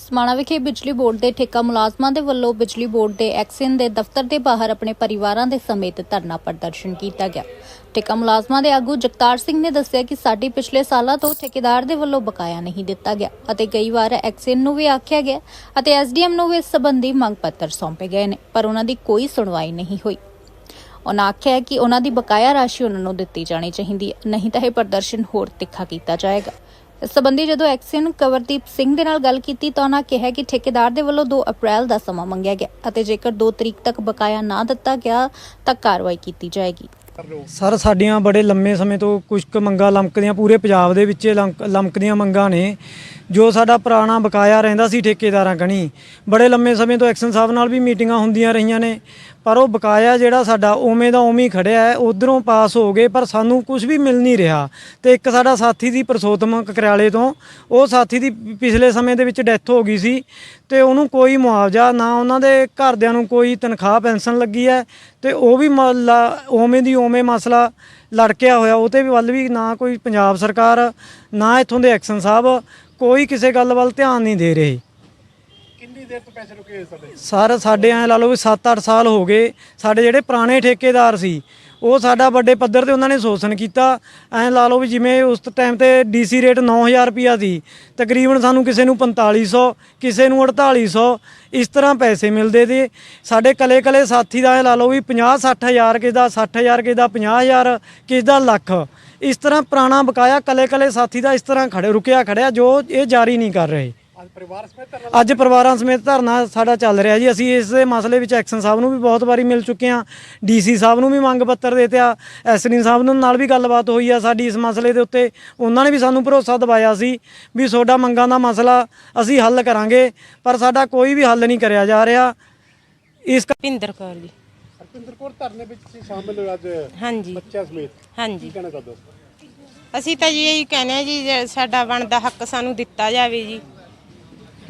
ਸਮਾਣਾ ਵਿਖੇ ਬਿਜਲੀ ਬੋਰਡ ਦੇ ਠੇਕਾ ਮੁਲਾਜ਼ਮਾਂ ਦੇ ਵੱਲੋਂ ਬਿਜਲੀ ਬੋਰਡ ਦੇ ਐਕਸਿਨ ਦੇ ਦਫ਼ਤਰ ਦੇ ਬਾਹਰ ਆਪਣੇ ਪਰਿਵਾਰਾਂ ਦੇ ਸਮੇਤ ਧਰਨਾ ਪ੍ਰਦਰਸ਼ਨ ਕੀਤਾ ਗਿਆ। ਠੇਕਾ ਮੁਲਾਜ਼ਮਾਂ ਦੇ ਆਗੂ ਜਗਤਾਰ ਸਿੰਘ ਨੇ ਦੱਸਿਆ ਕਿ ਸਾਡੀ ਪਿਛਲੇ ਸਾਲਾਂ ਤੋਂ ਠੇਕੇਦਾਰ ਦੇ ਵੱਲੋਂ ਬਕਾਇਆ ਨਹੀਂ ਦਿੱਤਾ ਗਿਆ ਅਤੇ ਕਈ ਵਾਰ ਐਕਸਿਨ ਨੂੰ ਵੀ ਆਖਿਆ ਗਿਆ ਅਤੇ ਐਸਡੀਐਮ ਨੂੰ ਵੀ ਇਸ ਸੰਬੰਧੀ ਮੰਗ ਪੱਤਰ ਸੌਂਪੇ ਗਏ ਨੇ, ਪਰ ਉਹਨਾਂ ਦੀ ਕੋਈ ਸੁਣਵਾਈ ਨਹੀਂ ਹੋਈ। ਉਹਨਾਂ ਆਖਿਆ ਕਿ ਉਹਨਾਂ ਦੀ ਬਕਾਇਆ ਰਾਸ਼ੀ ਉਹਨਾਂ ਨੂੰ ਦਿੱਤੀ ਜਾਣੀ ਚਾਹੀਦੀ ਹੈ, ਨਹੀਂ ਤਾਂ ਇਹ ਪ੍ਰਦਰਸ਼ਨ ਹੋਰ ਤਿੱਖਾ ਕੀਤਾ ਜਾਏਗਾ। ਇਸ ਸੰਬੰਧੀ ਜਦੋਂ ਐਕਸੀਅਨ ਕਵਰਦੀਪ ਸਿੰਘ ਦੇ ਨਾਲ ਗੱਲ ਕੀਤੀ ਤਾਂ ਉਹਨਾਂ ਕਿਹਾ ਕਿ ਠੇਕੇਦਾਰ ਦੇ ਵੱਲੋਂ 2 ਅਪ੍ਰੈਲ ਦਾ ਸਮਾਂ ਮੰਗਿਆ ਗਿਆ ਅਤੇ ਜੇਕਰ 2 ਤਰੀਕ ਤੱਕ ਬਕਾਇਆ ਨਾ ਦਿੱਤਾ ਗਿਆ ਤਾਂ ਕਾਰਵਾਈ ਕੀਤੀ ਜਾਏਗੀ। ਸਰ, ਸਾਡੀਆਂ ਬੜੇ ਲੰਮੇ ਸਮੇਂ ਤੋਂ ਕੁਝ ਕੁ ਮੰਗਾਂ ਲਮਕਦੀਆਂ, ਪੂਰੇ ਪੰਜਾਬ ਦੇ ਵਿੱਚ ਇਹ ਲੰਕ- ਮੰਗਾਂ ਨੇ। ਜੋ ਸਾਡਾ ਪੁਰਾਣਾ ਬਕਾਇਆ ਰਹਿੰਦਾ ਸੀ ਠੇਕੇਦਾਰਾਂ ਕਣੀ। ਬੜੇ ਲੰਮੇ ਸਮੇਂ ਤੋਂ ਐਕਸ਼ਨ ਸਾਹਿਬ ਨਾਲ ਵੀ ਮੀਟਿੰਗਾਂ ਹੁੰਦੀਆਂ ਰਹੀਆਂ ਨੇ। ਪਰ ਉਹ ਬਕਾਇਆ ਜਿਹੜਾ ਸਾਡਾ ਉਵੇਂ ਦਾ ਉਵੇਂ ਹੀ ਖੜਿਆ ਹੈ, ਉਧਰੋਂ ਪਾਸ ਹੋ ਗਏ, ਪਰ ਸਾਨੂੰ ਕੁਝ ਵੀ ਮਿਲ ਨਹੀਂ ਰਿਹਾ। ਤੇ ਇੱਕ ਸਾਡਾ ਸਾਥੀ ਦੀ ਪ੍ਰਸੋਤਮ ਕਕਰਿਆਲੇ ਤੋਂ, ਉਹ ਸਾਥੀ ਦੀ ਪਿਛਲੇ ਸਮੇਂ ਦੇ ਵਿੱਚ ਡੈਥ ਹੋ ਗਈ ਸੀ। ਤੇ ਉਹਨੂੰ ਕੋਈ ਮੁਆਵਜ਼ਾ ਨਾ ਉਹਨਾਂ ਦੇ ਘਰਦਿਆਂ ਨੂੰ ਕੋਈ ਤਨਖਾਹ ਪੈਨਸ਼ਨ ਲੱਗੀ ਹੈ। ਤੇ ਉਹ ਵੀ ਮਸਲਾ ਉਵੇਂ ਦੀ ਉਵੇਂ ਮਸਲਾ ਲੜਕਿਆ ਹੋਇਆ ਉਹ ਵੀ ਵੱਲ ਵੀ ਨਾ ਕੋਈ ਪੰਜਾਬ ਸਰਕਾਰ, ਨਾ ਇੱਥੋਂ ਦੇ ਐਕਸ਼ਨ ਸਾਹਿਬ। ਕੋਈ ਕਿਸੇ ਗੱਲ ਵੱਲ ਧਿਆਨ ਨਹੀਂ ਦੇ ਰਹੇ। ਕਿੰਨੀ ਦੇਰ ਤੋਂ ਪੈਸੇ ਰੁਕੇ ਹੋਏ ਸਾਡੇ ਸਰ ਸਾਡੇ ਐ ਲਾ ਲਓ ਵੀ 7-8 ਸਾਲ ਹੋ ਗਏ। ਸਾਡੇ ਜਿਹੜੇ ਪੁਰਾਣੇ ਠੇਕੇਦਾਰ ਸੀ ਉਹ ਸਾਡਾ ਵੱਡੇ ਪੱਧਰ ਤੇ ਉਹਨਾਂ ਨੇ ਸ਼ੋਸ਼ਣ ਕੀਤਾ। ਐ ਲਾ ਲਓ ਵੀ ਜਿਵੇਂ ਉਸ ਟਾਈਮ ਤੇ ਡੀਸੀ ਰੇਟ 9000 ਰੁਪਿਆ ਸੀ, ਤਕਰੀਬਨ ਸਾਨੂੰ ਕਿਸੇ ਨੂੰ 4500 ਕਿਸੇ ਨੂੰ 4800 ਇਸ ਤਰ੍ਹਾਂ ਪੈਸੇ ਮਿਲਦੇ ਤੇ ਸਾਡੇ ਕਲੇ ਕਲੇ ਸਾਥੀ ਦਾ ਐ ਲਾ ਲਓ ਵੀ 50 60000 ਕਿਸੇ ਦਾ 60000 ਕਿਸੇ ਦਾ 50000 ਕਿਸੇ ਦਾ ਲੱਖ। ਇਸ ਤਰ੍ਹਾਂ ਪੁਰਾਣਾ ਬਕਾਇਆ ਕਲੇ ਕਲੇ ਸਾਥੀ ਦਾ ਇਸ ਤਰ੍ਹਾਂ ਖੜੇ ਰੁਕਿਆ ਖੜਿਆ ਜੋ ਇਹ ਜਾਰੀ ਨਹੀਂ ਕਰ ਰਹੇ। ਅੱਜ ਪਰਿਵਾਰ ਸਮੇਤ ਧਰਨਾ ਅੱਜ ਪਰਿਵਾਰਾਂ ਸਮੇਤ ਧਰਨਾ ਸਾਡਾ ਚੱਲ ਰਿਹਾ ਜੀ। ਅਸੀਂ ਇਸ ਦੇ ਮਸਲੇ ਵਿੱਚ ਐਕਸ਼ਨ ਸਾਹਿਬ ਨੂੰ ਵੀ ਬਹੁਤ ਵਾਰੀ ਮਿਲ ਚੁੱਕੇ ਹਾਂ। ਡੀਸੀ ਸਾਹਿਬ ਨੂੰ ਵੀ ਮੰਗ ਪੱਤਰ ਦੇ ਦਿੱਤਾ। ਐਸਡੀ ਸਾਹਿਬ ਨੂੰ ਨਾਲ ਵੀ ਗੱਲਬਾਤ ਹੋਈ ਆ ਸਾਡੀ ਇਸ ਮਸਲੇ ਦੇ ਉੱਤੇ। ਉਹਨਾਂ ਨੇ ਵੀ ਸਾਨੂੰ ਭਰੋਸਾ ਦਿਵਾਇਆ ਸੀ ਵੀ ਤੁਹਾਡਾ ਮੰਗਾਂ ਦਾ ਮਸਲਾ ਅਸੀਂ ਹੱਲ ਕਰਾਂਗੇ ਪਰ ਸਾਡਾ ਕੋਈ ਵੀ ਹੱਲ ਨਹੀਂ ਕਰਿਆ ਜਾ ਰਿਹਾ। ਇਸ ਕਰ- ਭਿੰਦਰ ਕੌਰ ਜੀ। ਹਰਪਿੰਦਰ ਕੌਰ ਧਰਨੇ ਵਿੱਚ ਸ਼ਾਮਿਲ ਹੋਏ ਅੱਜ ਹਾਂਜੀ। ਬੱਚਿਆਂ ਸਮੇਤ। ਕੀ ਹਾਂਜੀ ਕਹਿਣਾ ਚਾਹੁੰਦੇ ਹੋ? ਅਸੀਂ ਤਾਂ ਜੀ ਇਹੀ ਕਹਿੰਦੇ ਆ ਜੀ ਜੇ ਸਾਡਾ ਬਣਦਾ ਹੱਕ ਸਾਨੂੰ ਦਿੱਤਾ ਜਾਵੇ ਜੀ।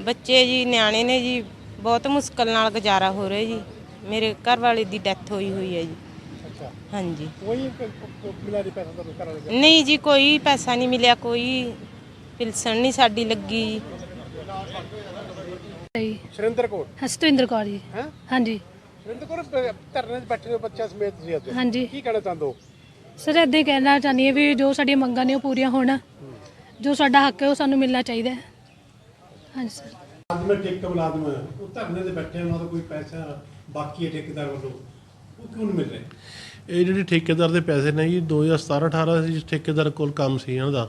ਬੱਚੇ ਜੀ ਨਿਆਣੇ ਨੇ ਜੀ ਬਹੁਤ ਮੁਸ਼ਕਲ ਨਾਲ ਗੁਜ਼ਾਰਾ ਹੋ ਰਿਹਾ ਜੀ। ਮੇਰੇ ਘਰ ਵਾਲੇ ਦੀ ਡੈਥ ਹੋਈ ਹੋਈ ਹੈ ਜੀ। ਅੱਛਾ। ਹਾਂਜੀ। ਕੋਈ ਮਿਲਿਆ ਨਹੀਂ ਪੈਸਾ ਤੁਹਾਨੂੰ ਘਰਾਂ ਦੇ ਨਹੀਂ ਜੀ ਕੋਈ ਪੈਸਾ ਨਹੀਂ ਮਿਲਿਆ ਕੋਈ ਪਿਲਸਣ ਨਹੀਂ ਸਾਡੀ ਲੱਗੀ। ਜੀ ਜੀ ਸੁਰਿੰਦਰ ਕੌਰ ਜੀ। ਹੈ? ਹਾਂਜੀ। ਸੁਰਿੰਦਰ ਕੌਰ ਬ- ਧਰਨੇ 'ਚ ਬੈਠੇ ਹੋ ਬੱਚਿਆਂ ਸਮੇਤ ਤੁਸੀਂ ਅੱਜ? ਹਾਂਜੀ। ਕੀ ਕਹਿਣਾ ਚਾਹੁੰਦੇ ਹੋ? ਸਰ ਇਦਾਂ ਹੀ ਕਹਿਣਾ ਚਾਹੁੰਦੀ ਹਾਂ ਵੀ ਜੋ ਸਾਡੀਆਂ ਮੰਗਾਂ ਨੇ ਉਹ ਪੂਰੀਆਂ ਹੋਣ। ਜੋ ਸਾਡਾ ਹੱਕ ਹੈ ਉਹ ਸਾਨੂੰ ਮਿਲਣਾ ਚਾਹੀਦਾ ਹੈ। ਹਾਂਜੀ ਸਰ ਅੱਜ ਮੈਂ ਠੇਕਾ ਮੁਲਾਜ਼ਮ ਹਾਂ। ਉਹ ਧਰਨੇ ਤੇ ਬੈਠੇ ਉਹਨਾਂ ਦਾ ਕੋਈ ਪੈਸਾ ਬਾਕੀ ਹੈ ਠੇਕੇਦਾਰ ਵੱਲੋਂ। ਉਹ ਕਿਉਂ ਨਹੀਂ ਮਿਲ ਰਿਹਾ? ਇਹ ਜਿਹੜੇ ਠੇਕੇਦਾਰ ਦੇ ਪੈਸੇ ਨੇ ਜੀ 2017 18 ਸੀ ਠੇਕੇਦਾਰ ਕੋਲ ਕੰਮ ਸੀ ਇਹਨਾਂ ਦਾ।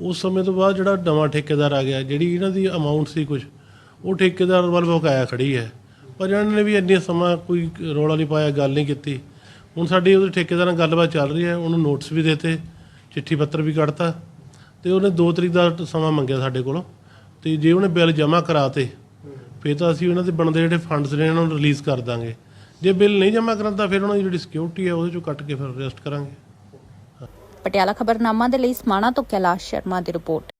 ਉਸ ਸਮੇਂ ਤੋਂ ਬਾਅਦ ਜਿਹੜਾ ਨਵਾਂ ਠੇਕੇਦਾਰ ਆ ਗਿਆ ਜਿਹੜੀ ਇਹਨਾਂ ਦੀ ਅਮਾਉਂਟ ਸੀ ਕੁਝ ਉਹ ਠੇਕੇਦਾਰ ਵੱਲ ਬਕਾਇਆ ਖੜੀ ਹੈ। ਪਰ ਇਹਨਾਂ ਨੇ ਵੀ ਇੰਨੀ ਸਮਾਂ ਕੋਈ ਰੌਲਾ ਨਹੀਂ ਪਾਇਆ ਗੱਲ ਨਹੀਂ ਕੀਤੀ। ਹੁਣ ਸਾਡੀ ਉਹਦੇ ਠੇਕੇਦਾਰ ਨਾਲ ਗੱਲਬਾਤ ਚੱਲ ਰਹੀ ਹੈ ਉਹਨੂੰ ਨੋਟਿਸ ਵੀ ਦਿੱਤੇ ਚਿੱਠੀ ਪੱਤਰ ਵੀ ਕੱਢਤਾ ਤੇ ਉਹਨੇ 2 ਤਰੀਕ ਦਾ ਸਮਾਂ ਮੰਗਿਆ ਸਾਡੇ ਕੋਲੋਂ। ਤੇ ਜੇ ਉਹਨੇ ਬਿੱਲ ਜਮ੍ਹਾਂ ਕਰਾਤੇ, ਫਿਰ ਤਾਂ ਅਸੀਂ ਉਹਨਾਂ ਦੇ ਬਣਦੇ ਜਿਹੜੇ ਫੰਡਸ ਨੇ ਇਹਨਾਂ ਨੂੰ ਰਿਲੀਜ਼ ਕਰ ਦਾਂਗੇ। ਜੇ ਬਿੱਲ ਨਹੀਂ ਜਮ੍ਹਾਂ ਕਰਾਂਦਾ, ਫਿਰ ਉਹਨਾਂ ਦੀ ਜਿਹੜੀ ਸਿਕਿਉਰਿਟੀ ਹੈ, ਉਹਦੇ ਚੋਂ ਕੱਟ ਕੇ ਫਿਰ ਅਰੈਸਟ ਕਰਾਂਗੇ। ਪਟਿਆਲਾ ਖਬਰਨਾਮਾ ਦੇ ਲਈ ਸਮਾਣਾ ਤੋਂ ਕੈਲਾਸ਼ ਸ਼ਰਮਾ ਦੀ ਰਿਪੋਰਟ।